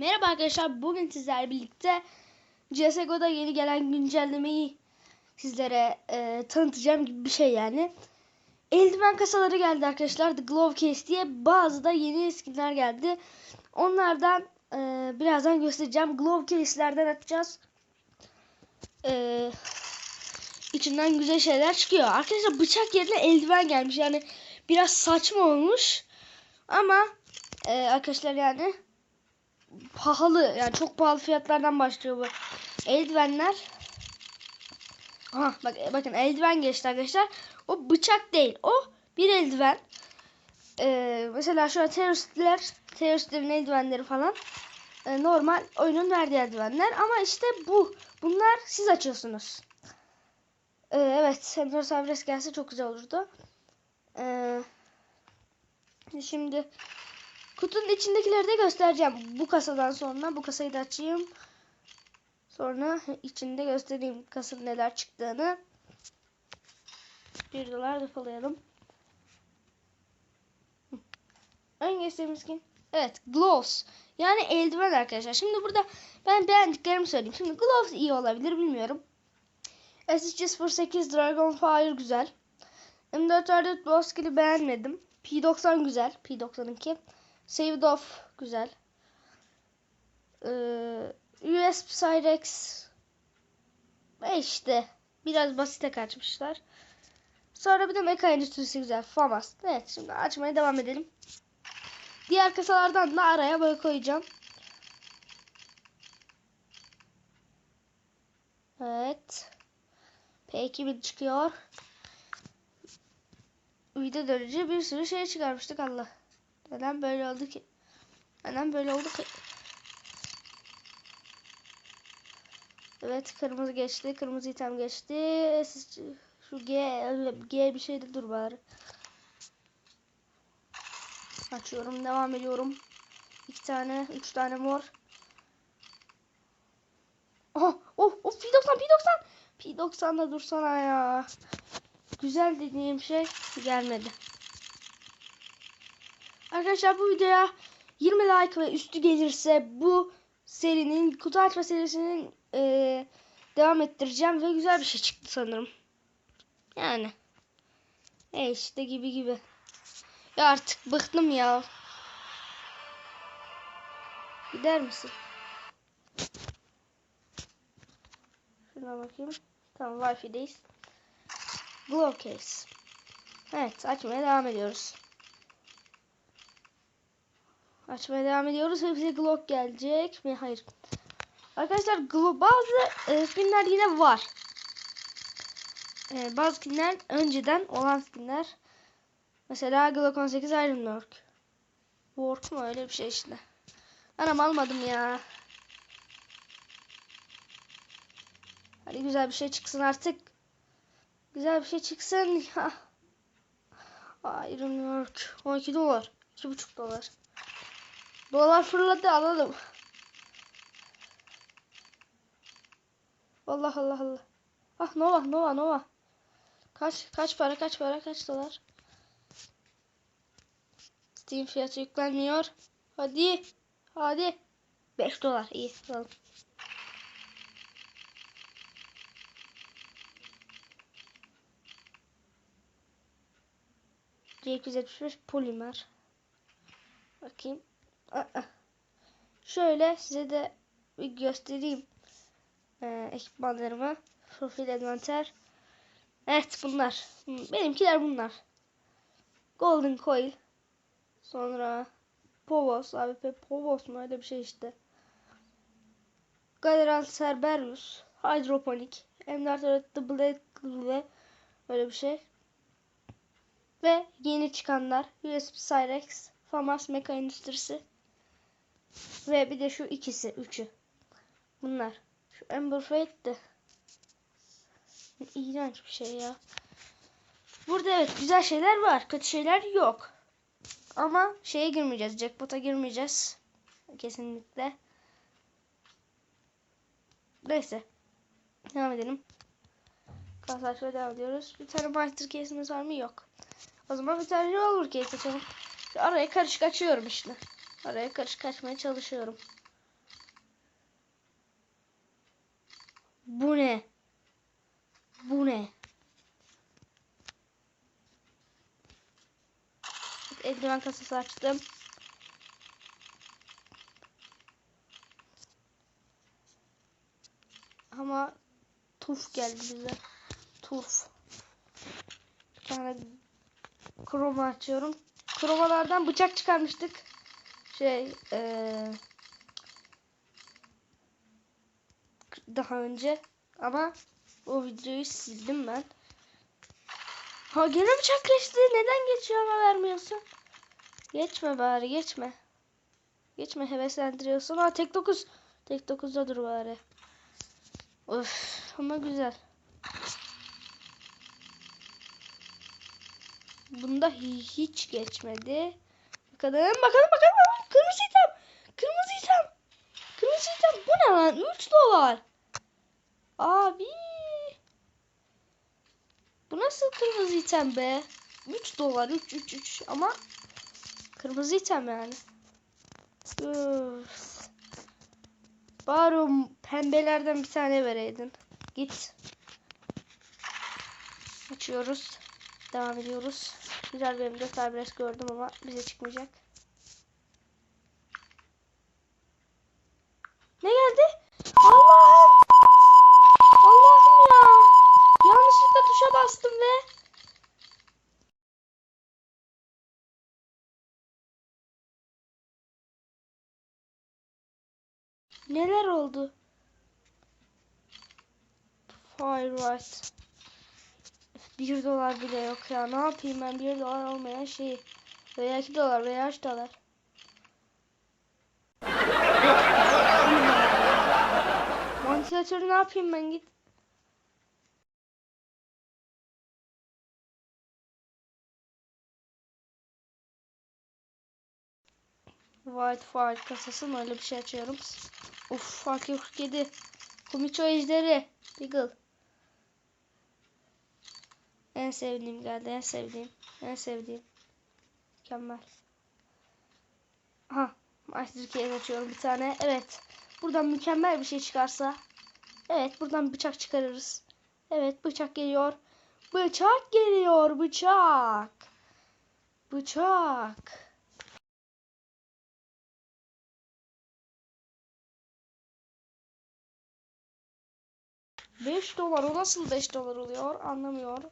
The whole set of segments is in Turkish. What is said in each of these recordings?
Merhaba arkadaşlar. Bugün sizlerle birlikte CSGO'da yeni gelen güncellemeyi sizlere e, tanıtacağım gibi bir şey yani. Eldiven kasaları geldi arkadaşlar. The Glove Case diye. Bazı da yeni skinler geldi. Onlardan e, birazdan göstereceğim. Glove Case'lerden açacağız. E, içinden güzel şeyler çıkıyor. Arkadaşlar bıçak yerine eldiven gelmiş. Yani biraz saçma olmuş. Ama e, arkadaşlar yani pahalı yani çok pahalı fiyatlardan başlıyor bu eldivenler. Aha bak bakın eldiven geçti arkadaşlar. O bıçak değil. O bir eldiven. Ee, mesela şu an teröristler, teröristlerin eldivenleri falan e, normal oyunun verdiği eldivenler ama işte bu. Bunlar siz açıyorsunuz. Ee, evet, Sensor Sabres gelse çok güzel olurdu. Ee, şimdi Kutunun içindekileri de göstereceğim. Bu kasadan sonra bu kasayı da açayım. Sonra içinde göstereyim kasanın neler çıktığını. 1 dolar depolayalım. En gösterdiğimiz kim? Evet, gloves. Yani eldiven arkadaşlar. Şimdi burada ben beğendiklerimi söyleyeyim. Şimdi gloves iyi olabilir bilmiyorum. SSG 08 Dragonfire güzel. M4 Boskill'i beğenmedim. P90 güzel. P90'ınki. Saved off güzel. Ee, USB Cyrex ve işte biraz basite kaçmışlar. Sonra bir de Mecha Endüstrisi güzel. Famas. Evet şimdi açmaya devam edelim. Diğer kasalardan da araya böyle koyacağım. Evet. P2000 çıkıyor. Video dönünce bir sürü şey çıkarmıştık Allah. Neden böyle oldu ki? Neden böyle oldu ki? Evet kırmızı geçti. Kırmızı item geçti. Şu G, G bir şeyde dur bari. Açıyorum. Devam ediyorum. İki tane, üç tane mor. Oh, oh, oh P90, P90. P90'da dursana ya. Güzel dediğim şey gelmedi. Arkadaşlar bu videoya 20 like ve üstü gelirse bu serinin kutu açma serisinin e, devam ettireceğim ve güzel bir şey çıktı sanırım. Yani. E işte gibi gibi. Ya artık bıktım ya. Gider misin? Şuna bakayım. Tamam Wi-Fi'deyiz. Glow case. Evet açmaya devam ediyoruz. Açmaya devam ediyoruz bize Glock gelecek mi? Hayır. Arkadaşlar Glock bazı e, skinler yine var. E, bazı skinler önceden olan skinler. Mesela Glock 18 Iron Work. Mu öyle bir şey işte. Anam almadım ya. Hadi güzel bir şey çıksın artık. Güzel bir şey çıksın ya. Iron Work 12 dolar. 2,5 dolar. Dolar fırladı alalım. Allah Allah Allah. Ah Nova Nova Nova. Kaç kaç para kaç para kaç dolar? Steam fiyatı yüklenmiyor. Hadi. Hadi. 5 dolar iyi alalım. C275 polimer. Bakayım. Şöyle size de bir göstereyim ee, ekipmanlarımı. Profil envanter. Evet bunlar. Benimkiler bunlar. Golden Coil. Sonra Povos. AWP Povos mu öyle bir şey işte. Galeran Cerberus. Hydroponic. M4 The Blade ve öyle bir şey. Ve yeni çıkanlar USB Cyrex, Famas Mecha Endüstrisi. Ve bir de şu ikisi, üçü. Bunlar. Şu Ember Fate de. İğrenç bir şey ya. Burada evet güzel şeyler var. Kötü şeyler yok. Ama şeye girmeyeceğiz. Jackpot'a girmeyeceğiz. Kesinlikle. Neyse. Devam edelim. Kaslaşmaya devam ediyoruz. Bir tane Master Case'imiz var mı? Yok. O zaman bir tane Revolver Case açalım. Araya karışık açıyorum işte. Oraya karışık kaçmaya çalışıyorum. Bu ne? Bu ne? Eldiven kasası açtım. Ama tuf geldi bize. Tuf. Bir tane kroma açıyorum. Kromalardan bıçak çıkarmıştık. Şey eee daha önce ama o videoyu sildim ben. Ha gene bıçak geçti. Neden geçiyor ama vermiyorsun? Geçme bari geçme. Geçme heveslendiriyorsun. Ha tek 9. Tek 9'da dur bari. Of ama güzel. Bunda hi- hiç geçmedi. Bakalım bakalım bakalım. Kırmızı item. Kırmızı item. Kırmızı item. Bu ne lan? 3 dolar. Abi. Bu nasıl kırmızı item be? 3 dolar 3 3 3 ama kırmızı item yani. Üf. Bari pembelerden bir tane vereydin. Git. Açıyoruz. Devam ediyoruz. Güzel bir M4 Fabres gördüm ama bize çıkmayacak. Ne geldi? Allah'ım! Allah'ım ya! Yanlışlıkla tuşa bastım ve Neler oldu? Fire right. 1 dolar bile yok ya. Ne yapayım ben 1 dolar olmayan şey. Veya 2 dolar veya 3 dolar. Vantilatörü ne yapayım ben git. White Fire kasası mı öyle bir şey açıyorum. Uf fark 47. Kumiço ejderi. Beagle. En sevdiğim geldi. En sevdiğim. En sevdiğim. Mükemmel. Aha. Master Case açıyorum bir tane. Evet. Buradan mükemmel bir şey çıkarsa. Evet. Buradan bıçak çıkarırız. Evet. Bıçak geliyor. Bıçak geliyor. Bıçak. Bıçak. Beş dolar. O nasıl 5 dolar oluyor? Anlamıyorum.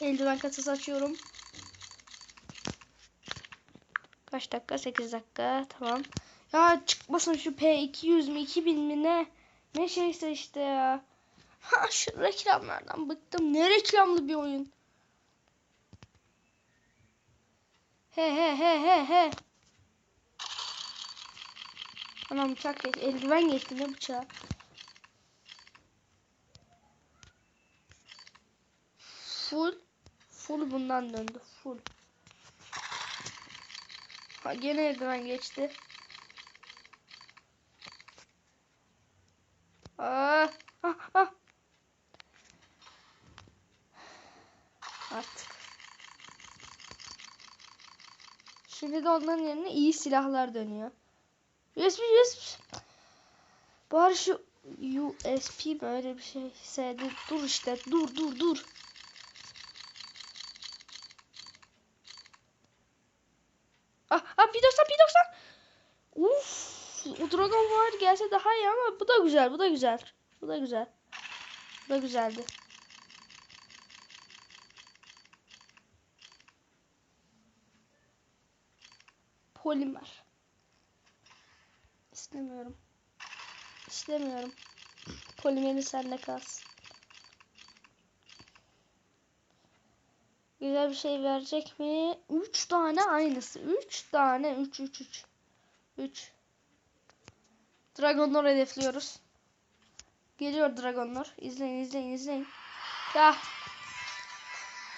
Eldiven kasası açıyorum. Kaç dakika? 8 dakika. Tamam. Ya çıkmasın şu P200 mi 2000 mi ne? Ne şeyse işte ya. Ha şu reklamlardan bıktım. Ne reklamlı bir oyun. He he he he he. Anam bıçak geç. Eldiven geçti ne bıçağı. Full. Full bundan döndü. Full. Ha gene eldiven geçti. Aa, ah, ah. Artık. Şimdi de onların yerine iyi silahlar dönüyor. USB USB. Bari şu USB mi öyle bir şey. Dur işte dur dur dur. Ah, ah P90 P90. Dragon War gelse daha iyi ama bu da güzel, bu da güzel. Bu da güzel. Bu da güzeldi. Polimer. İstemiyorum. İstemiyorum. Polimeri sende kalsın. Güzel bir şey verecek mi? 3 tane aynısı. 3 tane. 3 3 3. 3. Dragonlar hedefliyoruz. Geliyor Dragonlar. İzleyin izleyin izleyin. Ya.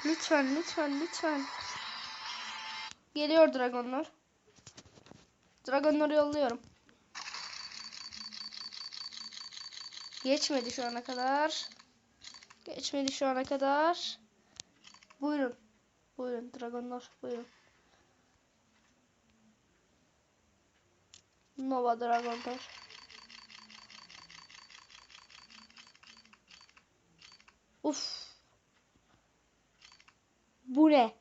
Lütfen lütfen lütfen. Geliyor Dragonlar. Dragonları yolluyorum. Geçmedi şu ana kadar. Geçmedi şu ana kadar. Buyurun. Buyurun Dragonlar buyurun. Nova Dragon Taş. Uf. Bu ne?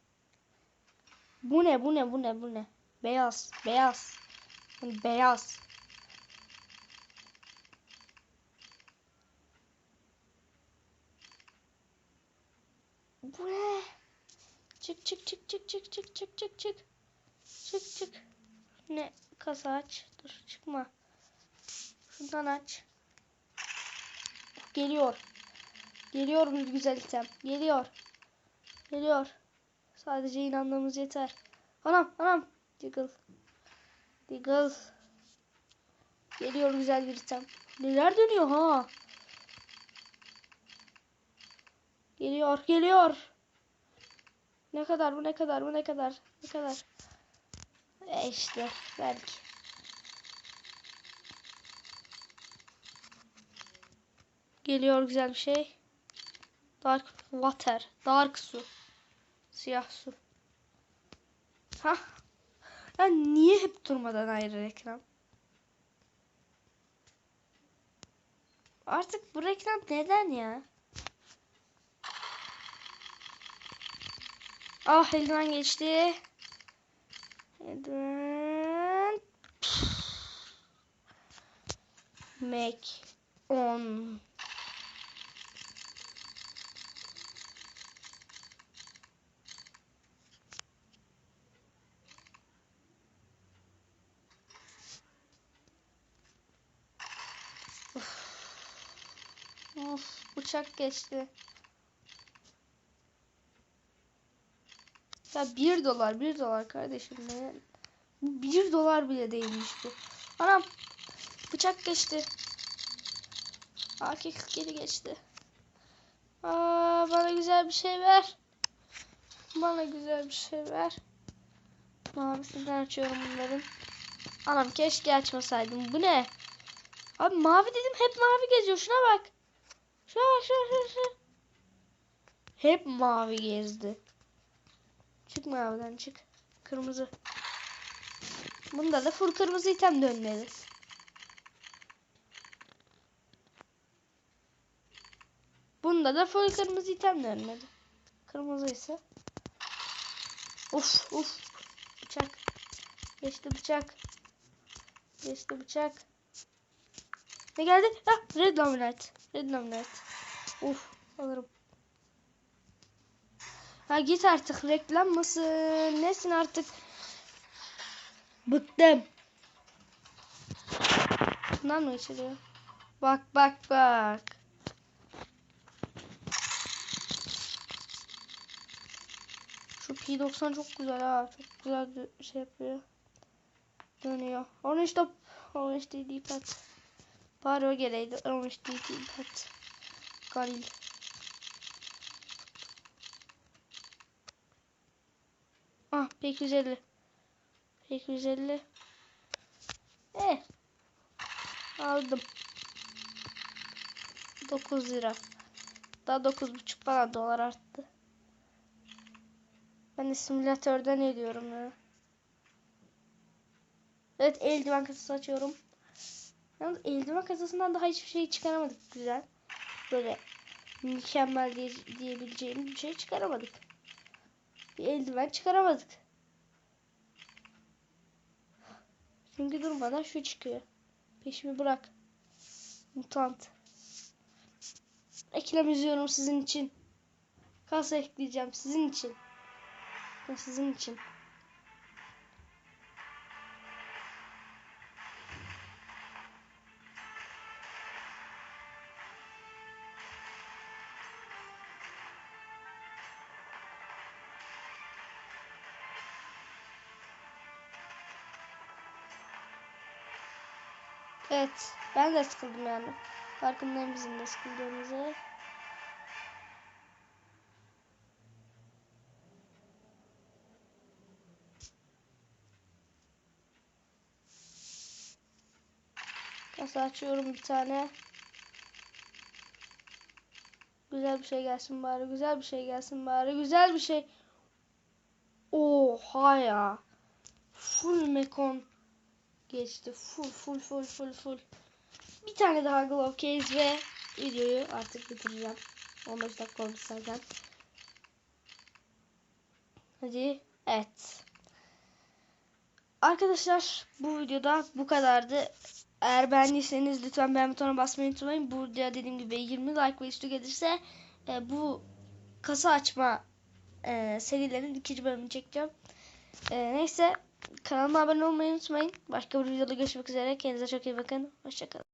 Bu ne? Bu ne? Bu ne? Bu ne? Beyaz. Beyaz. Beyaz. Bu ne? Çık çık çık çık çık çık çık çık çık. Çık çık. Ne? Kasa aç. Dur çıkma. Şundan aç. Geliyor. Geliyor güzel item. Geliyor. Geliyor. Sadece inanmamız yeter. Anam anam. Diggle. Diggle. Geliyor güzel bir item. Neler dönüyor ha? Geliyor geliyor. Ne kadar bu ne kadar bu ne kadar ne kadar. E işte belki. Geliyor güzel bir şey. Dark water. Dark su. Siyah su. Ha. Ya niye hep durmadan ayrı reklam? Artık bu reklam neden ya? Ah eldiven geçti. Mac on. Of, of bıçak geçti. Ya 1 dolar 1 dolar kardeşim ne? Bu 1 dolar bile değilmiş bu. Anam bıçak geçti. AK geri geçti. Aa, bana güzel bir şey ver. Bana güzel bir şey ver. Mavisinden açıyorum bunların. Anam keşke açmasaydım. Bu ne? Abi mavi dedim hep mavi geziyor. Şuna bak. Şuna bak şuna şuna şuna. Hep mavi gezdi. Çık maviden çık. Kırmızı. Bunda da full kırmızı item dönmeli. Bunda da full kırmızı item dönmeli. Kırmızı ise. Uf uf. Bıçak. Geçti bıçak. Geçti bıçak. Ne geldi? Ah red laminate. Red laminate. Uf alırım. Ha git artık reklam mısın? Nesin artık? Bıktım. Bundan mı içiliyor? Bak bak bak. Şu P90 çok güzel ha. Çok güzel şey yapıyor. Dönüyor. Onu işte onu işte dikkat. Bari o geleydi. Onu işte dikkat. Galil. Ah pek 150. Pek 150. Eh. Aldım. 9 lira. Daha 9,5 falan dolar arttı. Ben de simülatörden ediyorum ya. Evet eldiven kasası açıyorum. Yalnız eldiven kasasından daha hiçbir şey çıkaramadık güzel. Böyle mükemmel diye, diyebileceğim bir şey çıkaramadık. Bir eldiven çıkaramadık. Çünkü durmadan şu çıkıyor. Peşimi bırak. Mutant. Eklem izliyorum sizin için. Kasa ekleyeceğim sizin için. Sizin için. Evet. Ben de sıkıldım yani. Farkındayım bizim de sıkıldığımızı. Kasa açıyorum bir tane. Güzel bir şey gelsin bari. Güzel bir şey gelsin bari. Güzel bir şey. Oha ya. Full mekon geçti. Full full full full full. Bir tane daha glove case ve videoyu artık bitireceğim. 15 dakika olmuş zaten. Hadi. Evet. Arkadaşlar bu videoda bu kadardı. Eğer beğendiyseniz lütfen beğen butonuna basmayı unutmayın. Bu videoya dediğim gibi 20 like ve üstü gelirse e, bu kasa açma e, serilerinin ikinci bölümünü çekeceğim. E, neyse kanalıma abone olmayı unutmayın. Başka bir videoda görüşmek üzere. Kendinize çok iyi bakın. Hoşçakalın.